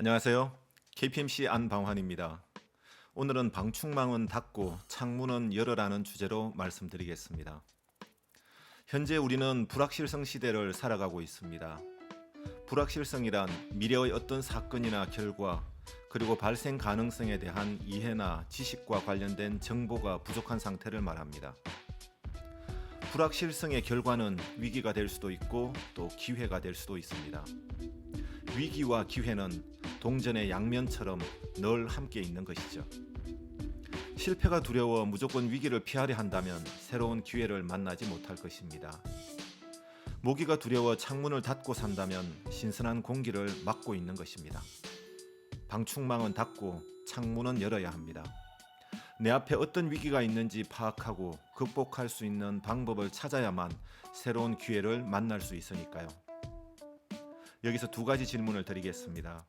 안녕하세요. KPMC 안방환입니다. 오늘은 방충망은 닫고 창문은 열어라는 주제로 말씀드리겠습니다. 현재 우리는 불확실성 시대를 살아가고 있습니다. 불확실성이란 미래의 어떤 사건이나 결과 그리고 발생 가능성에 대한 이해나 지식과 관련된 정보가 부족한 상태를 말합니다. 불확실성의 결과는 위기가 될 수도 있고 또 기회가 될 수도 있습니다. 위기와 기회는 동전의 양면처럼 늘 함께 있는 것이죠. 실패가 두려워 무조건 위기를 피하려 한다면 새로운 기회를 만나지 못할 것입니다. 모기가 두려워 창문을 닫고 산다면 신선한 공기를 막고 있는 것입니다. 방충망은 닫고 창문은 열어야 합니다. 내 앞에 어떤 위기가 있는지 파악하고 극복할 수 있는 방법을 찾아야만 새로운 기회를 만날 수 있으니까요. 여기서 두 가지 질문을 드리겠습니다.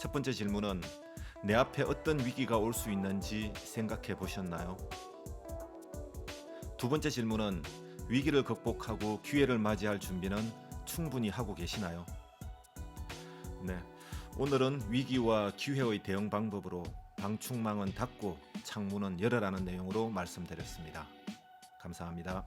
첫 번째 질문은 내 앞에 어떤 위기가 올 수 있는지 생각해 보셨나요? 두 번째 질문은 위기를 극복하고 기회를 맞이할 준비는 충분히 하고 계시나요? 네. 오늘은 위기와 기회의 대응 방법으로 방충망은 닫고 창문은 열어라는 내용으로 말씀드렸습니다. 감사합니다.